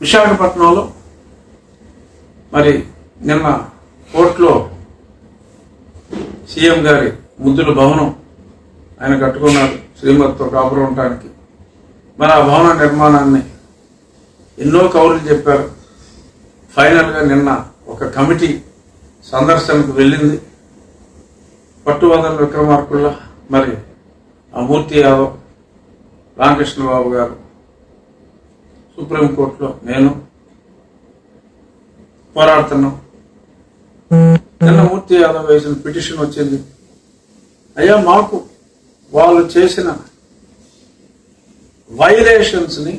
విశాఖపట్నంలో మరి నిన్న కోర్టులో సీఎం గారి ముద్దుల భవనం ఆయన కట్టుకున్నారు. శ్రీమతితో కాపురం ఉండటానికి. మరి ఆ భవన నిర్మాణాన్ని ఎన్నో కౌరులు చెప్పారు. ఫైనల్గా నిన్న ఒక కమిటీ సందర్శనకు వెళ్ళింది. పట్టువదల విక్రమార్కుల్లా మరి ఆ మూర్తి యాదవ్ రామకృష్ణబాబు గారు సుప్రీంకోర్టులో నేను పోరాడుతున్నాం నిన్న మూర్తి యాదవ్ వేసిన పిటిషన్ వచ్చింది అయ్యా మాకు వాళ్ళు చేసిన వైలేషన్స్ని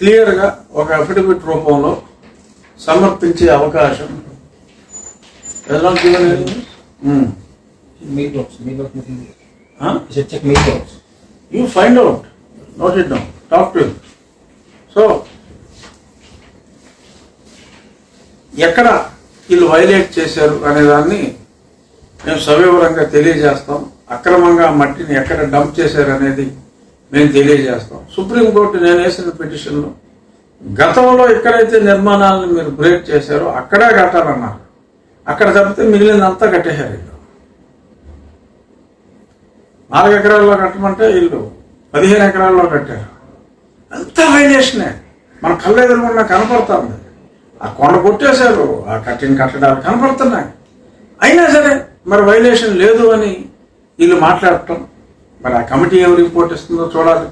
క్లియర్గా ఒక అఫిడవిట్ రూపంలో సమర్పించే అవకాశం ఎలా given? Hmm. Mailbox, mailbox meeting. Huh? You should check so ఎక్కడ వీళ్ళు వైలేట్ చేశారు అనే దాన్ని మేము సవివరంగా తెలియజేస్తాం. అక్రమంగా మట్టిని ఎక్కడ డంప్ చేశారు అనేది మేము తెలియజేస్తాం. సుప్రీంకోర్టు నేను వేసిన పిటిషన్లో గతంలో ఎక్కడైతే నిర్మాణాలను మీరు బ్రేక్ చేశారో అక్కడే కట్టాలన్నారు అక్కడ తప్పితే మిగిలినంతా కట్టేశారు ఇల్లు నాలుగు ఎకరాల్లో కట్టమంటే వీళ్ళు పదిహేను ఎకరాల్లో కట్టారు. అంత వైలేషనే మన కళ్ళు ఎదురుకుండా కనపడుతుంది. ఆ కొండ కొట్టేశారు ఆ కట్టిన కట్టడాలు కనపడుతున్నాయి. అయినా సరే మరి వైలేషన్ లేదు అని వీళ్ళు మాట్లాడటం మరి ఆ కమిటీ ఏం రిపోర్ట్ ఇస్తుందో చూడాలి.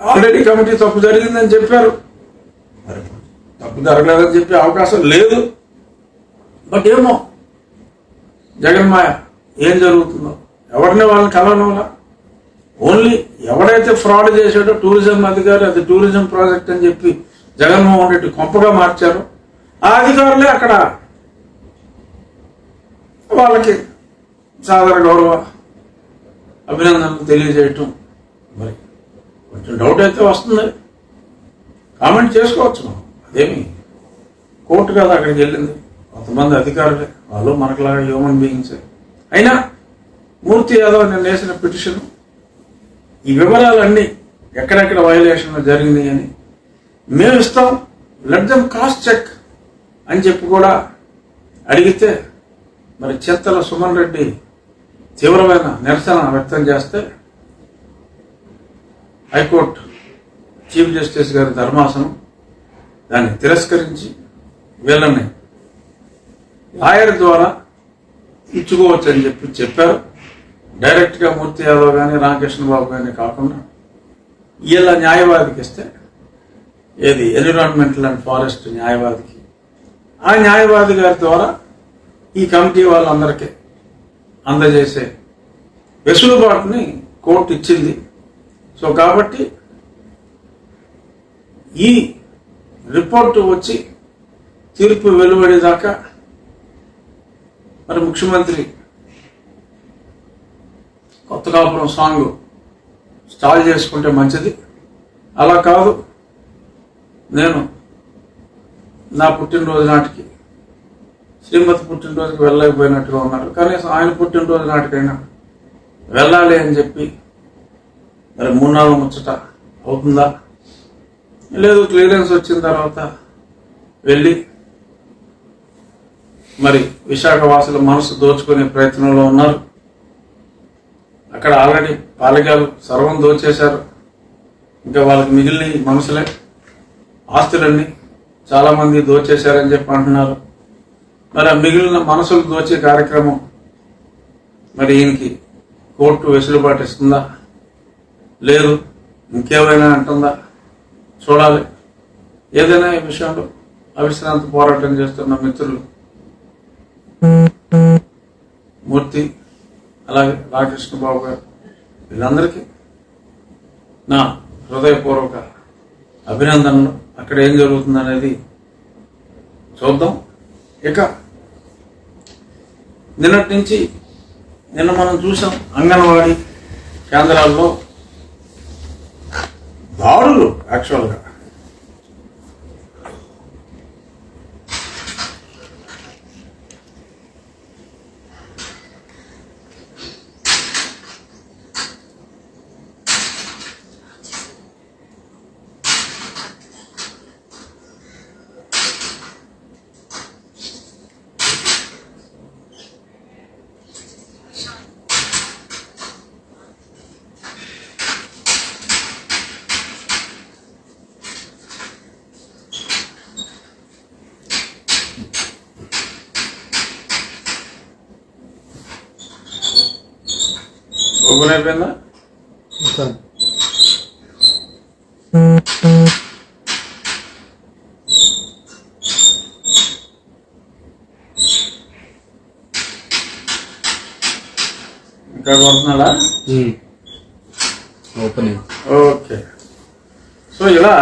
ఆల్రెడీ కమిటీ తప్పు జరిగిందని చెప్పారు. మరి తప్పు జరగలేదని చెప్పే అవకాశం లేదు. బట్ ఏమో జగన్మాయ ఏం జరుగుతుందో ఎవరిని వాళ్ళని కలవనంలా ఓన్లీ ఎవడైతే ఫ్రాడ్ చేశాడో టూరిజం అధికారి అది టూరిజం ప్రాజెక్ట్ అని చెప్పి జగన్మోహన్ రెడ్డి కొంపగా మార్చారు. ఆ అధికారులే అక్కడ వాళ్ళకి సాధారణ గౌరవ అభినందనలు తెలియజేయటం. మరి కొంచెం డౌట్ అయితే వస్తుంది. కామెంట్ చేసుకోవచ్చు మనం. అదేమి? కోర్టు కదా అక్కడికి వెళ్ళింది. కొంతమంది అధికారులే. వాళ్ళు మనకులాగా హ్యూమన్ బీయింగ్సే అయినా మూర్తి యాదవ్ నేను వేసిన పిటిషన్ ఈ వివరాలన్నీ ఎక్కడెక్కడ వయలేషన్లు జరిగింది అని మేము ఇస్తాం. లెట్ దమ్ క్రాస్ చెక్ అని చెప్పి కూడా అడిగితే మరి చెత్తల సుమన్ రెడ్డి తీవ్రమైన నిరసన వ్యక్తం చేస్తే హైకోర్టు చీఫ్ జస్టిస్ గారి ధర్మాసనం దాన్ని తిరస్కరించి వీళ్ళని లాయర్ ద్వారా ఇచ్చుకోవచ్చు అని చెప్పి చెప్పారు. డైరెక్ట్గా మూర్తి యాదవ్ కానీ రామకృష్ణ బాబు కానీ కాకుండా వీళ్ళ న్యాయవాదికి ఇస్తే ఏది? ఎన్విరాన్మెంటల్ అండ్ ఫారెస్ట్ న్యాయవాదికి. ఆ న్యాయవాది గారి ద్వారా ఈ కమిటీ వాళ్ళందరికీ అందజేసే వెసులుబాటుని కోర్టు ఇచ్చింది. సో కాబట్టి ఈ రిపోర్టు వచ్చి తీర్పు వెలువడేదాకా మరి ముఖ్యమంత్రి కొత్త కాపురం సాంగ్ స్టాల్ చేసుకుంటే మంచిది. అలా కాదు నేను నా పుట్టినరోజు నాటికి శ్రీమతి పుట్టినరోజుకి వెళ్ళలేకపోయినట్టుగా ఉన్నారు. కనీసం ఆయన పుట్టినరోజు నాటికైనా వెళ్ళాలి అని చెప్పి మరి మూడు నాలుగు ముచ్చట అవుతుందా? లేదు క్లియరెన్స్ వచ్చిన తర్వాత వెళ్ళి మరి విశాఖ వాసుల మనసు దోచుకునే ప్రయత్నంలో ఉన్నారు. అక్కడ ఆల్రెడీ పాలకాలు సర్వం దోచేశారు. ఇంకా వాళ్ళకి మిగిలిన మనసులే ఆస్తులన్నీ చాలా మంది దోచేశారని చెప్పి అంటున్నారు. మరి ఆ మిగిలిన మనసులు దోచే కార్యక్రమం మరి ఈయనకి కోర్టు వెసులుబాటు ఇస్తుందా? లేదు ఇంకేమైనా అంటుందా? చూడాలి. ఏదైనా ఈ విషయంలో అవిశ్రాంతి పోరాటం చేస్తున్న మిత్రులు. మూర్తి అలాగే రామకృష్ణ బాబు గారు వీళ్ళందరికీ నా హృదయపూర్వక అభినందనలు. అక్కడ ఏం జరుగుతుంది అనేది చూద్దాం. ఇక నిన్నటి నుంచి నిన్న మనం చూసాం అంగన్వాడీ కేంద్రాల్లో దాడులు యాక్చువల్గా ఓపెన్ అయిపోయిందా ఇంకా కొడుతున్నాడా ఓపెన్ ఓకే సో ఇలా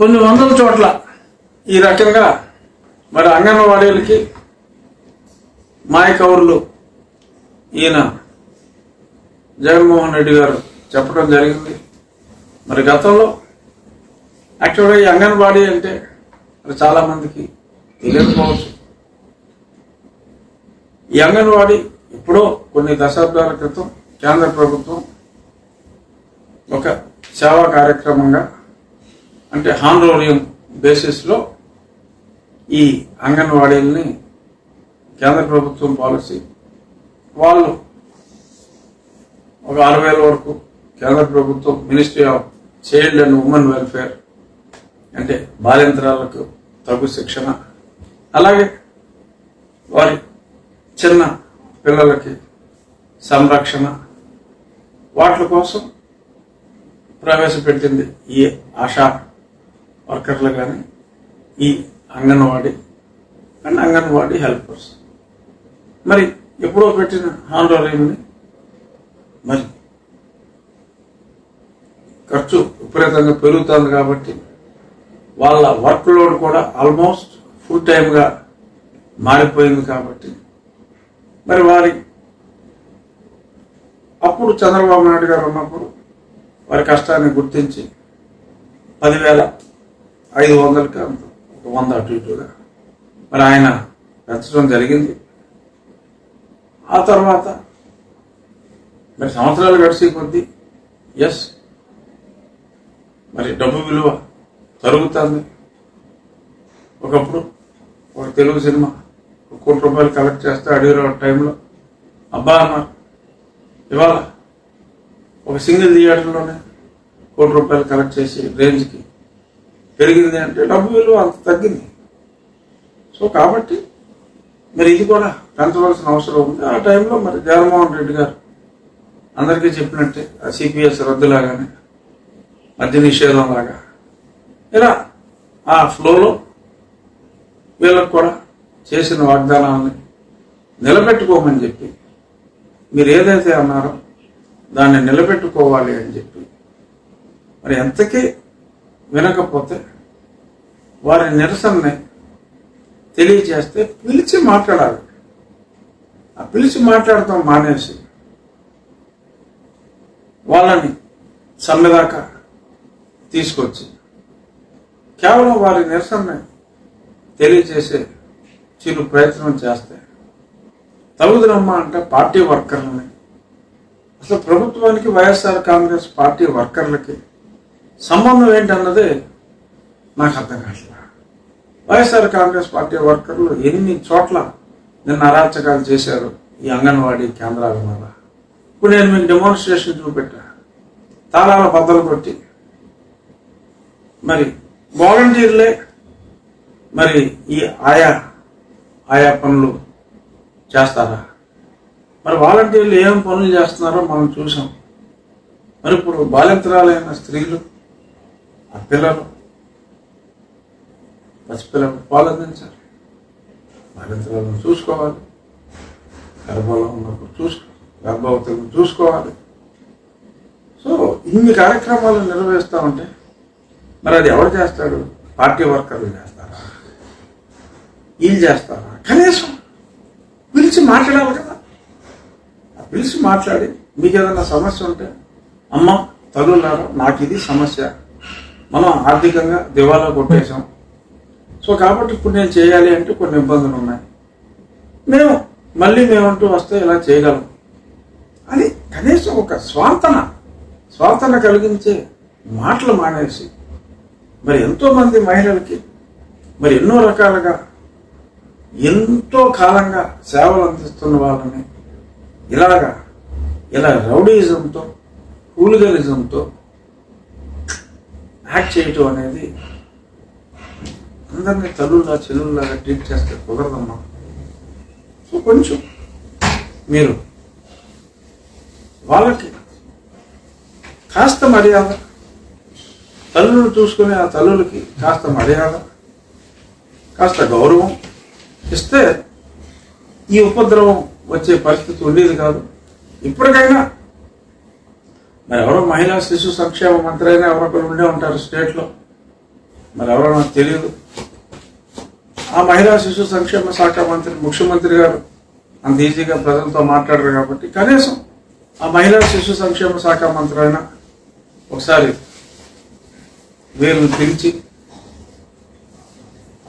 కొన్ని వందల చోట్ల ఈ రకంగా మరి అంగన్వాడీలకి మాయ కౌరులు ఈయన జగన్మోహన్ రెడ్డి గారు చెప్పడం జరిగింది. మరి గతంలో యాక్చువల్గా ఈ అంగన్వాడీ అంటే మరి చాలా మందికి తెలియకపోవచ్చు ఈ అంగన్వాడీ ఎప్పుడో కొన్ని దశాబ్దాల క్రితం కేంద్ర ప్రభుత్వం ఒక సేవా కార్యక్రమంగా అంటే హాన్రోలియం బేసిస్లో ఈ అంగన్వాడీలని కేంద్ర ప్రభుత్వం పాలసీ వాళ్ళు ఒక ఆరు వేల వరకు కేంద్ర ప్రభుత్వం ministry of child and women welfare అంటే బాలింతరాలకు తగు శిక్షణ అలాగే వారి చిన్న పిల్లలకి సంరక్షణ వాటి కోసం ప్రవేశపెట్టింది ఈ ఆశా వర్కర్లు కానీ ఈ అంగన్వాడీ అండ్ అంగన్వాడీ హెల్పర్స్. మరి ఎప్పుడో పెట్టిన హానరేయంని మరి ఖర్చు విపరీతంగా పెరుగుతుంది కాబట్టి వాళ్ళ వర్క్ లోడ్ కూడా ఆల్మోస్ట్ ఫుల్ టైమ్గా మారిపోయింది కాబట్టి మరి వారి అప్పుడు చంద్రబాబు నాయుడు గారు ఉన్నప్పుడు వారి కష్టాన్ని గుర్తించి పదివేల ఐదు వందలకి అంత ఒక వంద అటు ఇటుగా మరి ఆయన పెంచడం జరిగింది. ఆ తర్వాత మరి సంవత్సరాలు గడిచే కొద్దీ ఎస్ మరి డబ్బు విలువ తరుగుతుంది. ఒకప్పుడు ఒక తెలుగు సినిమా ఒక కోటి రూపాయలు కలెక్ట్ చేస్తే అడిగిన టైంలో అబ్బా అన్నారు ఇవాళ ఒక సింగిల్ థియేటర్లోనే కోటి రూపాయలు కలెక్ట్ చేసి రేంజ్కి పెరిగింది అంటే డబ్బు విలువ అంత తగ్గింది. సో కాబట్టి మరి ఇది కూడా పెంచవలసిన అవసరం ఉంది. ఆ టైంలో మరి జగన్మోహన్ రెడ్డి గారు అందరికీ చెప్పినట్టే ఆ సిపిఎస్ రద్దులాగానే మద్య నిషేధం లాగా ఇలా ఆ ఫ్లోలో వీళ్ళకు కూడా చేసిన వాగ్దానాలని నిలబెట్టుకోమని చెప్పి మీరు ఏదైతే అన్నారో దాన్ని నిలబెట్టుకోవాలి అని చెప్పి మరి ఎంతకీ వినకపోతే వారి నిరసనని తెలియజేస్తే పిలిచి మాట్లాడాలి. ఆ పిలిచి మాట్లాడటం మానేసి వాళ్ళని సన్నదాకా తీసుకొచ్చి కేవలం వారి నిరసనని తెలియజేసే చిరు ప్రయత్నం చేస్తే తగుదనమ్మా అంటే పార్టీ వర్కర్లని. అసలు ప్రభుత్వానికి వైఎస్ఆర్ కాంగ్రెస్ పార్టీ వర్కర్లకి సంబంధం ఏంటన్నదే నాకు అర్థం కావట్లేదు. వైఎస్ఆర్ కాంగ్రెస్ పార్టీ వర్కర్లు ఎన్ని చోట్ల నిన్న అరాచకాలు చేశారు ఈ అంగన్వాడీ కేంద్రాల మీద? ఇప్పుడు నేను మీకు డెమోన్స్ట్రేషన్ చూపెట్టా. తాళాల బద్దలు కొట్టి. మరి వాలంటీర్లే మరి ఈ ఆయా ఆయా పనులు చేస్తారా? మరి వాలంటీర్లు ఏం పనులు చేస్తున్నారో మనం చూసాం మరి ఇప్పుడు బాలింతరాలైన స్త్రీలు ఆ పిల్లలు పసిపిల్లలను పాలు అందించాలి చూసుకోవాలి. గర్భంలో ఉన్నప్పుడు చూసుకో గర్భవతులను చూసుకోవాలి. సో ఇన్ని కార్యక్రమాలు నిర్వహిస్తూ ఉంటే మరి అది ఎవరు చేస్తాడు? పార్టీ వర్కర్లు చేస్తారా? వీళ్ళు చేస్తారా? కనీసం పిలిచి మాట్లాడాలి కదా. పిలిచి మాట్లాడి మీకు ఏదైనా సమస్య ఉంటే అమ్మ తల్లులారా నాకు ఇది సమస్య. మనం ఆర్థికంగా దివాలా కొట్టేశాం. సో కాబట్టి ఇప్పుడు నేను చేయాలి అంటే కొన్ని ఇబ్బందులు ఉన్నాయి. మేము మళ్ళీ మేమంటూ వస్తే ఇలా చేయగలం. అని కనీసం ఒక స్వార్థన స్వార్థన కలిగించే మాటలు మానేసి మరి ఎంతోమంది మహిళలకి మరి ఎన్నో రకాలుగా ఎంతో కాలంగా సేవలు అందిస్తున్న వాళ్ళని ఇలాగా ఇలా రౌడీజంతో హూలిగలిజంతో యాక్ట్ చేయటం అనేది అందరినీ తల్లుల్లా చెల్లుల్లాగా ట్రీట్ చేస్తే కుదరదమ్మా. సో కొంచెం మీరు వాళ్ళకి కాస్త మర్యాద తల్లులు చూసుకునే ఆ తల్లులకి కాస్త మర్యాద కాస్త గౌరవం ఇస్తే ఈ ఉపద్రవం వచ్చే పరిస్థితి ఉండేది కాదు. ఇప్పటికైనా మరి ఎవరో మహిళా శిశు సంక్షేమ మంత్రి అయినా ఎవరొకరు ఉండే ఉంటారు స్టేట్లో. మరి ఎవరో నాకు తెలియదు. ఆ మహిళా శిశు సంక్షేమ శాఖ మంత్రి ముఖ్యమంత్రి గారు అంత ఈజీగా ప్రజలతో మాట్లాడరు కాబట్టి కనీసం ఆ మహిళా శిశు సంక్షేమ శాఖ మంత్రి అయినా ఒకసారి వీరిని పిలిచి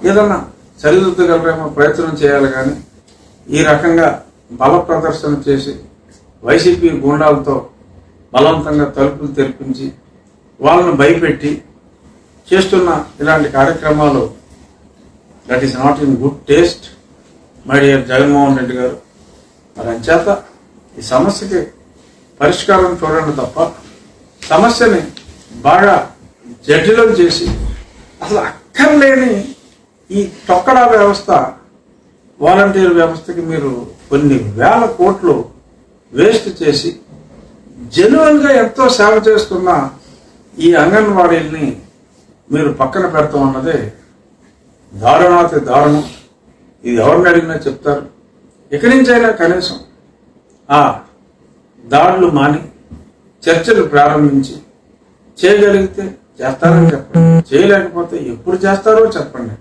ఏదన్నా సరిదిద్దగలరేమో ప్రయత్నం చేయాలి కానీ ఈ రకంగా బల ప్రదర్శన చేసి వైసీపీ గూండాలతో బలవంతంగా తలుపులు తెరిపించి వాళ్ళను భయపెట్టి చేస్తున్న ఇలాంటి కార్యక్రమాలు that is not in good taste my dear Jaganmohan Reddy garu. మరి అంచేత ఈ సమస్యకి పరిష్కారం చూడండి తప్ప సమస్యని బాగా జటిలం చేసి అసలు అక్కర్లేని ఈ తొక్కడా వ్యవస్థ వాలంటీర్ వ్యవస్థకి మీరు కొన్ని వేల కోట్లు వేస్ట్ చేసి జెన్యున్గా ఎంతో సేవ చేస్తున్న ఈ అంగన్వాడీల్ని మీరు పక్కన పెడతాం అన్నదే దారుణాతి దారుణం ఇది ఎవరిని అడిగినా చెప్తారు. ఇక్కడి నుంచైనా కనీసం ఆ దాడులు మాని చర్చలు ప్రారంభించి చేయగలిగితే చేస్తారని చెప్పండి. చేయలేకపోతే ఎప్పుడు చేస్తారో చెప్పండి.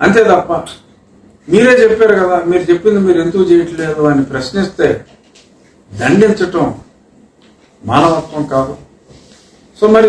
అంతే తప్ప మీరే చెప్పారు కదా మీరు చెప్పింది మీరు ఎందుకు చేయట్లేదు అని ప్రశ్నిస్తే దండించటం మానవత్వం కాదు. సో మరి